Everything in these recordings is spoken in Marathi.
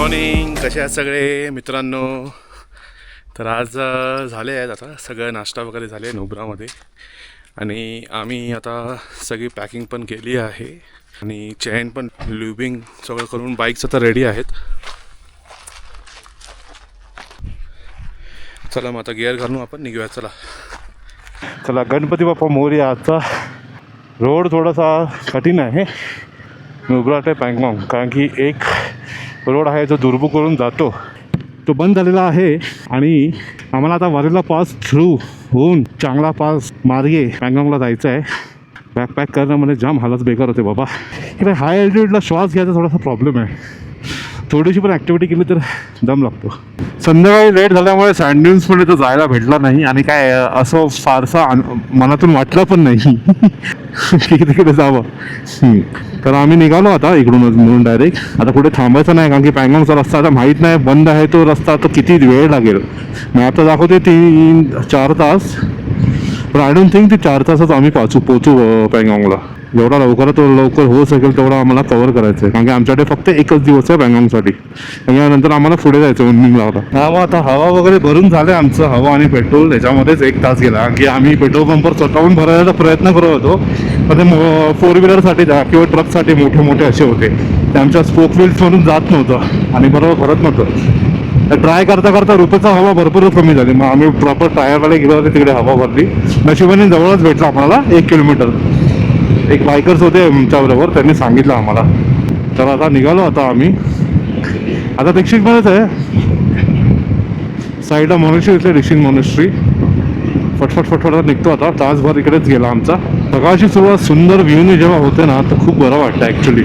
मॉर्निंग कसे आहात सगळे? मित्रांनो तर आज झाले आहेत आता सगळं नाश्ता वगैरे झाले नोब्रामध्ये आणि आम्ही आता सगळी पॅकिंग पण केली आहे. आणि चेन पण ल्युबिंग सगळं करून बाईक्स आता रेडी आहेत. चला मग आता गिअर घालून आपण निघूया चला. चला गणपती बाप्पा मोरी आजचा. रोड थोडासा कठीण आहे. नुब्रा ते पँगॉंग कारण की एक रोड आहे जो दुर्बू करून जातो. तो बंद झालेला आहे आणि आम्हाला आता वारीला पास थ्रू होऊन चांगला पास मार्गे पँगॉंगला जायचं आहे बॅकपॅक करणं म्हणजे जाम हालत बेकार होते बाबा. इकडे हाय अल्टिट्यूडला श्वास घ्यायचा थोडासा प्रॉब्लेम आहे. थोडीशी पण ॲक्टिव्हिटी केली तर दम लागतो. संध्याकाळी लेट झाल्यामुळे सँडन्समध्ये तर जायला भेटला नाही आणि काय असं फारसा मनातून वाटलं पण नाही. की तिकडे जावं. तर आम्ही निघालो आता इकडूनच म्हणून डायरेक्ट आता कुठे थांबायचं नाही कारण की पँगॉंगचा रस्ता आता माहीत नाही बंद आहे तो रस्ता तर किती वेळ लागेल? मी आता दाखवते तीन चार तास. पण आय डोंट थिंक ते चार तासच आम्ही पाचू पोचू अं, पँगॉंगला जेवढा लवकरात लवकर होऊ शकेल तेवढा आम्हाला कव्हर करायचं आहे कारण की आमच्याकडे फक्त एकच दिवस आहे पँगॉंगसाठी यानंतर आम्हाला पुढे जायचं उन्निंगला होता हा मग आता हवा वगैरे भरून झाले आमचं. हवा आणि पेट्रोल याच्यामध्येच एक तास गेला. की आम्ही पेट्रोल पंपवर स्वतःहून भरायचा प्रयत्न करत होतो. पण ते फोर व्हीलरसाठी जा किंवा ट्रकसाठी मोठे मोठे असे होते. ते आमच्या स्पोक व्हील्समधून जात नव्हतं. आणि बरोबर भरत नव्हतं. ट्राय करता करता रुपयाचा हवा भरपूरच कमी झाली. मग आम्ही प्रॉपर टायरवाले गेलो होते तिकडे हवा भरली. नशिबाने जवळच भेटला आम्हाला एक किलोमीटर एक बायकर्स होते आमच्याबरोबर त्यांनी सांगितलं आम्हाला. तर आता निघालो आता आम्ही. आता दक्षिणमध्येच आहे. साईडला मॉनेश्री इथले दीक्षित मॉनेश्री फटफट फटफट निघतो आता. तासभर इकडेच गेला आमचा. सकाळची सुरुवात सुंदर व्ह्यूने जेव्हा होते ना तर खूप बरं वाटतं ॲक्च्युली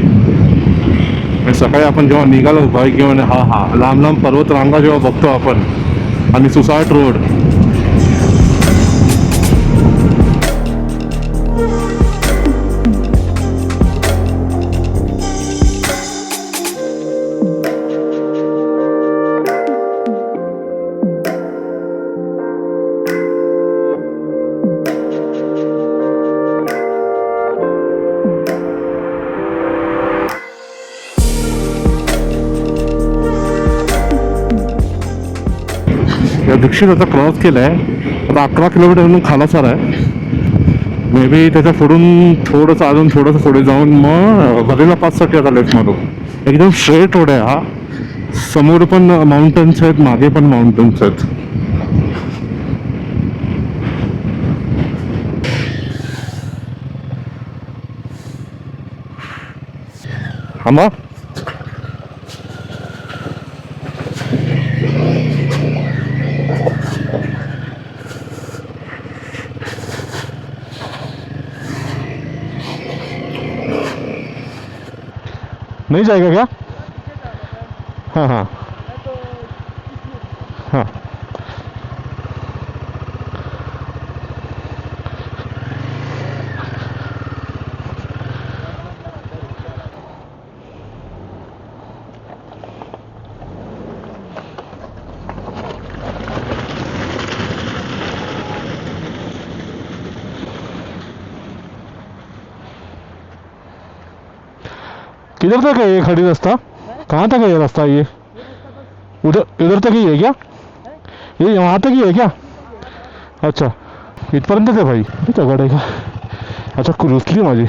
सकाळी आपण जेव्हा निघालो बाईक घेऊन हा हा लांब लांब पर्वत रांगा जेव्हा बघतो आपण आणि सुसाट रोड. या दीक्षित आता क्रॉस केला आहे आता अकरा किलोमीटर म्हणून खालासार आहे. मे बी त्याच्या पुढून थोडंसं अजून थोडंसं पुढे जाऊन मग भरेला पाचसाठी आता लेफ्ट मारू. एकदम स्ट्रेट रोड आहे हा. समोर पण माउंटन्स आहेत मागे पण माउंटन्स आहेत. आम्हा नहीं जाएगा क्या हाँ हाँ हाँ. किधर तक है ये खड़ी रास्ता? कहाँ तक है ये रास्ता ये? उधर, इधर तक ही है क्या? ये वहाँ तक ही है क्या? अच्छा इतपर्यंत आहे भाई तो आहे का। अच्छा रुसली माझी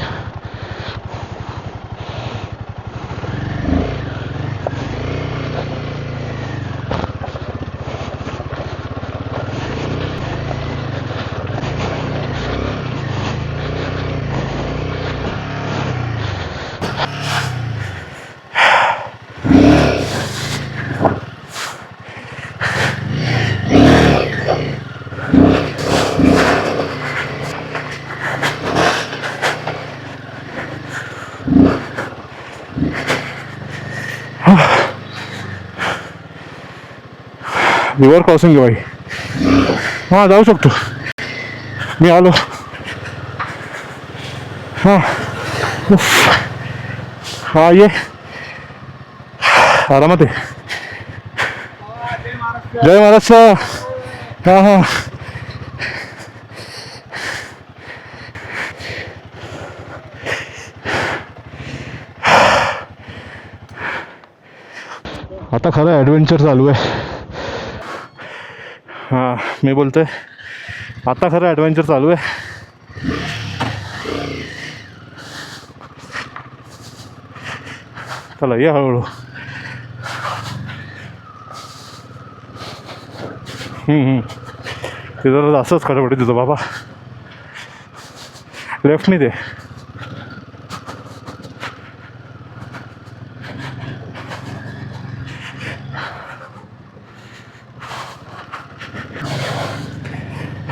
रिव्हर क्रॉसिंग आहे भाई हां जाऊ शकतो. मी आलो. हां. हा ये. आरामात आहे जय महाराष्ट्र. हां हां. आता खरं ॲडव्हेंचर चालू आहे. मी मी बोलतोय. आता खरं ॲडव्हेंचर चालू आहे. चला ये हळूहळू. ते जरा असंच खडबडी तुझं बाबा. लेफ्टनी दे.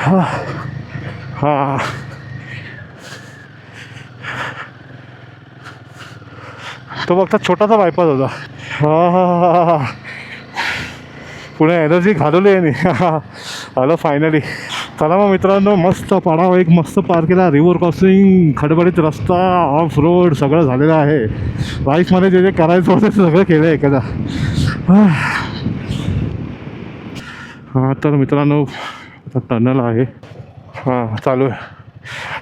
हा हा तो फक्त छोटासा बायपास होता. हा हा हा हा पुणे एनर्जी घालवली आहे मी आलं फायनली चला मग मित्रांनो मस्त पाडाव. एक मस्त पार केला. रिव्हर क्रॉसिंग खडबडीत रस्ता ऑफ रोड सगळं झालेलं आहे. लाईफमध्ये जे जे करायचं होतं ते सगळं केलं आहे एखादा. हां तर मित्रांनो आता टनल आहे. हां चालू आहे.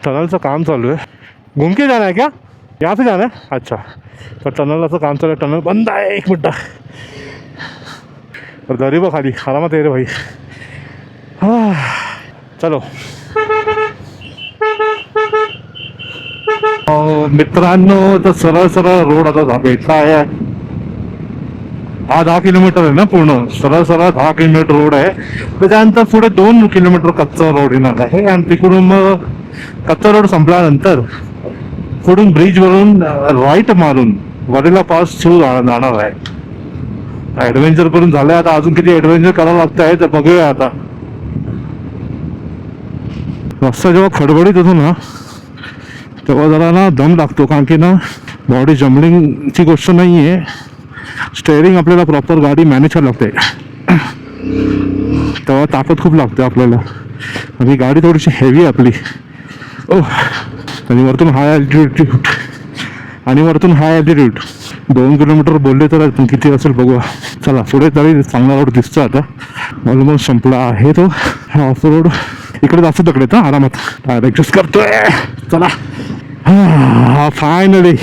टनलचं काम चालू आहे. घुमके जाणं आहे का? क्या यहाँ जाणं आहे? अच्छा. तर टनलाचं काम चालू आहे. टनल बंद आहे. एक मिनटं. तर दरी बघ खाली. आरामात आहे रे भाई. हां. चलो. मित्रांनो तर सरळ सरळ रोड आता झा- आहे. हा दहा किलोमीटर आहे ना पूर्ण? सरळ सरळ दहा किलोमीटर रोड आहे. त्याच्यानंतर पुढे दोन किलोमीटर कच्चा रोड येणार आहे. आणि तिकडून मग कच्चा रोड संपल्यानंतर पुढून ब्रिज वरून राईट मारून वरेला पास थ्रू जाणार आहे. ऍडव्हेंचर करून झालंय. आता अजून किती ऍडव्हेंचर करावं लागतं आहे तर बघूया आता. रस्ता जेव्हा खडबडीत होतो ना तेव्हा जरा ना दम लागतो. कारण की ना बॉडी जमलिंगची गोष्ट नाही आहे स्टेअरिंग आपल्याला प्रॉपर गाडी मॅनेज करायला लागते. तेव्हा ताकद खूप लागते आपल्याला. आणि गाडी थोडीशी हेवी आहे आपली. ओ आणि वरतून हाय अल्टिट्यूड आणि वरतून हाय अल्टिट्यूड दोन किलोमीटर बोलले तर किती असेल बघू. चला पुढे तरी चांगला रोड दिसतो आता. ऑलमोस्ट संपला आहे तो. हा ऑफ रोड इकडे जास्त तकडे तर आरामात. टायर ॲडजस्ट करतोय. चला. हा फायनली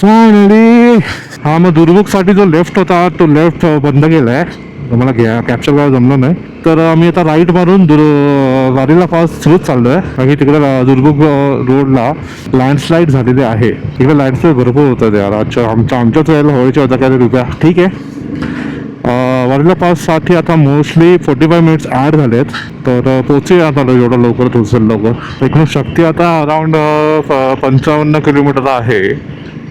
फायनली हा मग दुर्मुखसाठी जो लेफ्ट होता तो लेफ्ट बंद केला आहे मला घ्या कॅप्चर करायला जमलं नाही. तर आम्ही आता राईट मारून दुर वारीला पास थ्रूच चाललो आहे कारण की तिकडे ला- दुर्मुख रोडला लँडस्लाईड झालेले आहे. तिकडे लँडस्लाईड भरपूर होतं यार. आजच्या आमच्या आमच्याच वेळेला व्हायचे होता काय रुपया. ठीक आहे. वारीला पाससाठी आता mostly forty five minutes add झालेत. तर अ, या आता एवढं लवकर पोहोचेल लवकर. एकूण शक्ती आता अराऊंड पंचावन्न किलोमीटर आहे.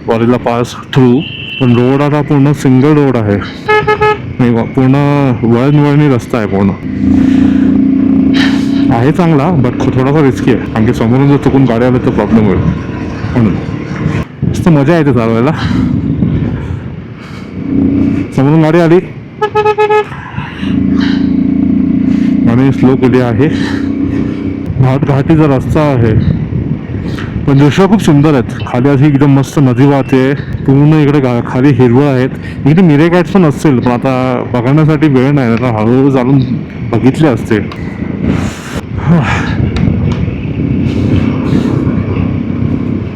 वारीला पास थ्रू पण रोड आता पूर्ण सिंगल रोड आहे. नाही पूर्ण वळण वळणी रस्ता आहे पूर्ण. आहे चांगला बट थोडासा रिस्की आहे. कारण की समोरून जर चुकून गाडी आलं तर प्रॉब्लेम होईल. म्हणून. मस्त मजा येते चालवायला. समोरून गाडी आली. आणि स्लो केली आहे. घाट घाटीचा रस्ता आहे. पण दृश्य खूप सुंदर आहेत. खाली अशी एकदम मस्त नदी वाहते. पूर्ण इकडे गा- खाली हिरवळ आहेत. इकडे मिरे कॅट्स पण असतील पण आता बघण्यासाठी वेळ नाही. आता हळूहळू चालून बघितले असते.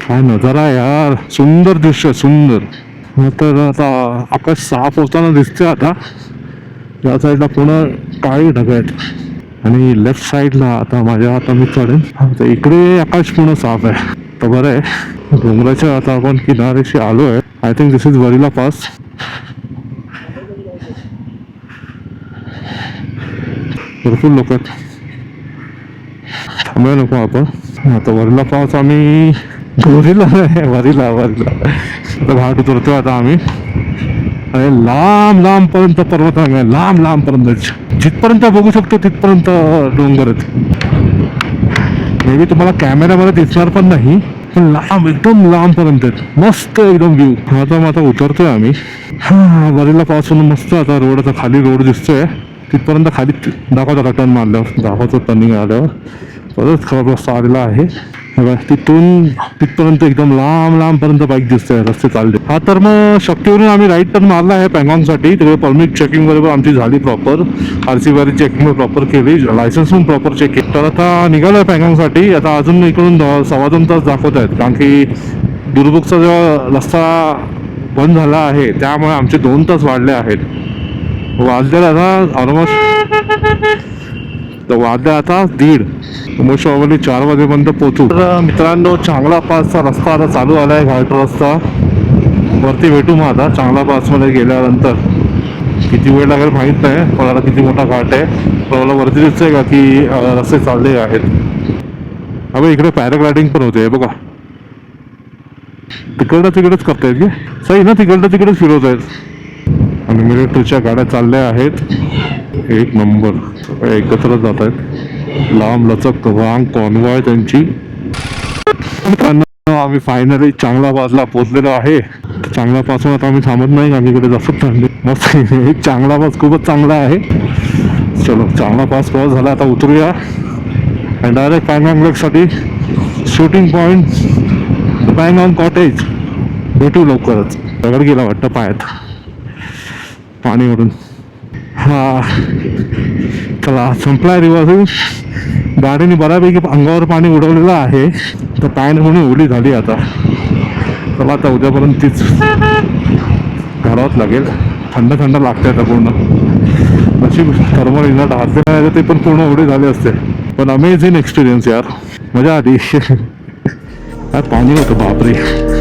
काय नजारा यार. सुंदर दृश्य सुंदर. तर आता आकाश साफ होताना दिसते आता. या साईडला पूर्ण काळी ढग आहेत आणि लेफ्ट साईडला आता माझ्या आता मी चढेन. तर इकडे आकाश पूर्ण साफ आहे. तर बरं आहे. डोंगराच्या आता आपण किनाऱ्याशी आलो आहे I think this is वरीला pass भरपूर लोक आहेत. थांबूया नको आपण. आता वरीला पास आम्ही वरीला नाही वरीला वरीला आता घाट उतरतो आता आम्ही. अरे लांब लांबपर्यंत पर्वत आहे. लांब लांबपर्यंतच जिथपर्यंत बघू शकतो तिथपर्यंत डोंगर आहेत मे बी तुम्हाला कॅमेरामध्ये दिसणार पण नाही पण लांब एकदम लांबपर्यंत. आहेत मस्त एकदम व्ह्यू आता मग आता उतरतोय आम्ही. हां वरीला पासून मस्त आता रोड आता खाली रोड दिसतोय. तिथपर्यंत खाली दाखवतो टर्न मारल्यावर. दाखवतो टर्निंग आल्यावर. परत खराब रस्ता आलेला आहे. बघा, तिथून तिथपर्यंत एकदम लांब लांबपर्यंत बाईक दिसते रस्ते चालले. हा तर मग शक्तीवरून आम्ही राईट टर्न मारला आहे पँगॉंगसाठी तिकडे परमिट चेकिंग बरोबर आमची झाली प्रॉपर आर सी वारी चेकिंग प्रॉपर केली. लायसन्स पण प्रॉपर चेक केली. तर आता निघालोय पँगॉंगसाठी आता अजून इकडून द- सव्वा दोन तास दाखवत आहेत. कारण की दुर्बुकचा जेव्हा रस्ता बंद झाला आहे त्यामुळे आमचे दोन तास वाढले आहेत. वाजलेला आता ऑलमोस्ट तर वाजले आता दीड. मोशावली चार वाजेपर्यंत पोहोचू. तर मित्रांनो चांगला पासचा रस्ता आता चालू आला आहे घाट रस्ता. वरती भेटू मग आता चांगला पासमध्ये गेल्यानंतर. किती वेळ लागेल माहीत नाही पण आता किती मोठा घाट आहे. पण मला वरती दिसतंय का की रस्ते चालले आहेत? अबे इकडे पॅराग्लायडिंग पण होते बघा. तिकडनं तिकडेच करतायत की? सही ना तिकडनं तिकडेच फिरवत आहेत आणि मिलिटरीच्या गाड्या चालल्या आहेत. एक नंबर. सगळे एकत्र जात आहेत. लांब लचक रांग कॉन्वॉय त्यांची. आम्ही फायनली चांगला बाजला पोहोचलेलो आहे. चांगला पासून आता आम्ही थांबत नाही. आम्ही इकडे जास्त थांबले मस्त एक चांगला पास खूपच चांगला आहे. चलो चांगला पास क्रॉस झाला. आता उतरूया. आणि डायरेक्ट पॅनॉन लेकसाठी शूटिंग पॉईंट पॅनॉन कॉटेज भेटू लवकरच. दगड गेला वाटतं पायात. पाणी हा. चला संपला रिवाज गाडीने बऱ्यापैकी अंगावर पाणी उडवलेलं आहे. तर पॅन्ट म्हणून उडी झाली आता. चला आता उद्यापर्यंत तीच घालावंच लागेल. थंड थंड लागते आता पूर्ण. अशी थर्मल इनर्ट हातले नाही ते पण पूर्ण उडी झाले असते. पण अमेझिंग एक्सपिरियन्स यार. मजा आली. काय पाणी होतं बापरे.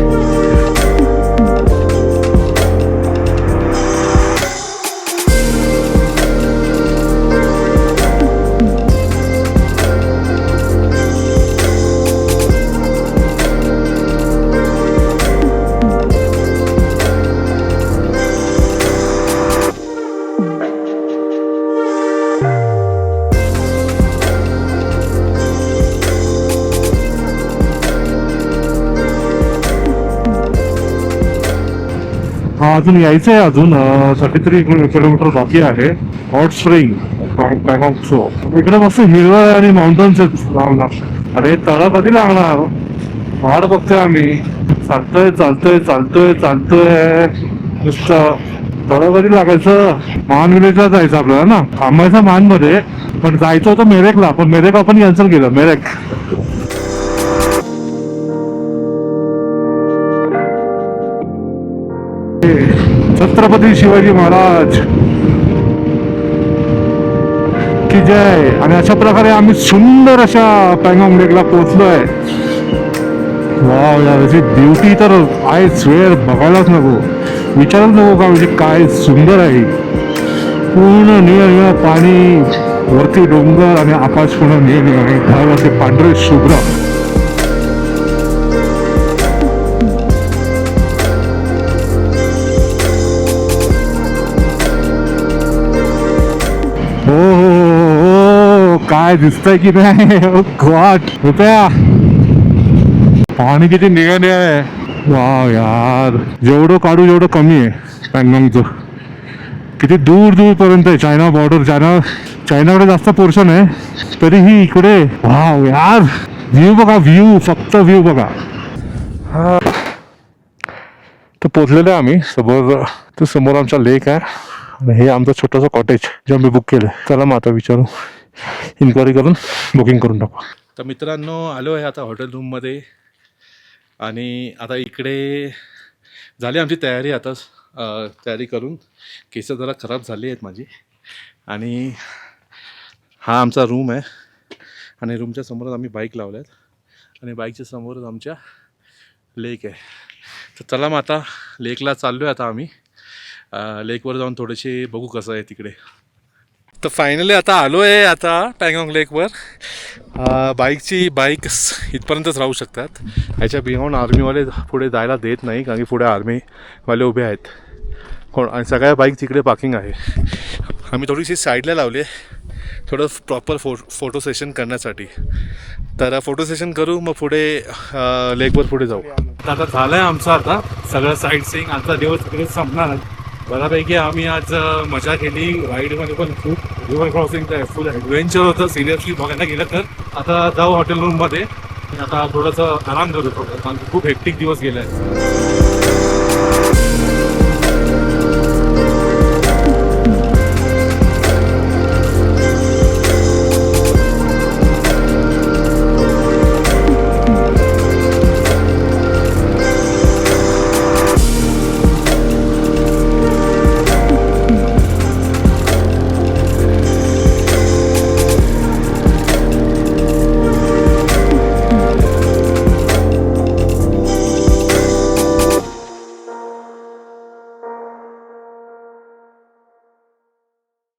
अजून यायचं आहे अजून थर्टी थ्री किलोमीटर बाकी आहे. हॉट स्प्रिंग बँकॉक सो इकडे मस्त हिरवळ आणि माउंटन्स आहेत अरे तळा कधी लागणार? वाट बघतोय आम्ही. चालतोय चालतोय चालतोय चालतोय. नुसतं तळा कधी लागायचं? मान विलेजला जायचं आपल्याला ना? थांबायचं मानमध्ये. पण जायचं होतं मेरेकला पण मेरेक आपण कॅन्सल केलं मेरेक. छत्रपती शिवाजी महाराज की जय. आणि अशा प्रकारे आम्ही सुंदर अशा पॅंगॉंग लेकला पोहोचलोय. वाव यार याची ब्युटी तर आय स्वेअर बघायलाच नको. विचारच नको का म्हणजे काय सुंदर आहे. पूर्ण निळ निळ पाणी वरती डोंगर आणि आकाश पूर्ण निळ निळ आणि ढग असे पांढरे शुभ्र. काय दिसतंय की नाही? Oh गॉड रुपया. पाणी किती निघा निघा आहे. वाव यार. जेवढं काढू जेवढं कमी आहे. पॅंगॉंगचं किती दूर दूर पर्यंत आहे. चायना बॉर्डर चायना चायनाकडे जास्त पोर्शन आहे. तरीही इकडे. वाव यार. व्ह्यू बघा व्ह्यू फक्त व्ह्यू बघा. तर पोचलेलो आहे आम्ही समोर तो समोर आमचा लेक आहे. आणि हे आमचं छोटंसं कॉटेज जे आम्ही बुक केलं चला मग आता विचारू. इन्क्वायरी करून बुकिंग करून टाकू. तर मित्रांनो आलो आहे आता हॉटेल रूममध्ये आणि आता इकडे झाली आमची तयारी आता तयारी करून. केस जरा खराब झाली आहेत माझी. आणि हा आमचा रूम आहे. आणि रूमच्या समोरच आम्ही बाईक लावल्यात. आणि बाईकच्या समोरच आमच्या लेक आहे. तर चला मग आता लेकला चाललो आहे आता आम्ही. लेकवर जाऊन थोडेसे बघू कसं आहे तिकडे. तर फायनली आता आलो आहे आता पॅंगॉंग लेकवर बाईकची बाईक इथपर्यंतच राहू शकतात. ह्याच्या बियॉन आर्मीवाले पुढे जायला देत नाही कारण की पुढे आर्मीवाले उभे आहेत. कोण आणि सगळ्या बाईक तिकडे पार्किंग आहे. आम्ही थोडीशी साईडला लावली आहे थोडं प्रॉपर फो फोटो सेशन करण्यासाठी. तर फोटो सेशन करू मग पुढे लेकवर पुढे जाऊ. आता झालं आहे आमचं आता सगळं साईट सीईंग आता दिवस तिकडे संपणार आहे. बऱ्यापैकी आम्ही आज मजा केली. राईडमध्ये पण खूप रिव्हर क्रॉसिंग फुल ॲडव्हेंचर होतं. सिरियसली बघायला गेलं तर. आता जाऊ हॉटेल रूममध्ये आता थोडंसं आराम करू थोडं. कारण खूप हेक्टिक दिवस गेला आहे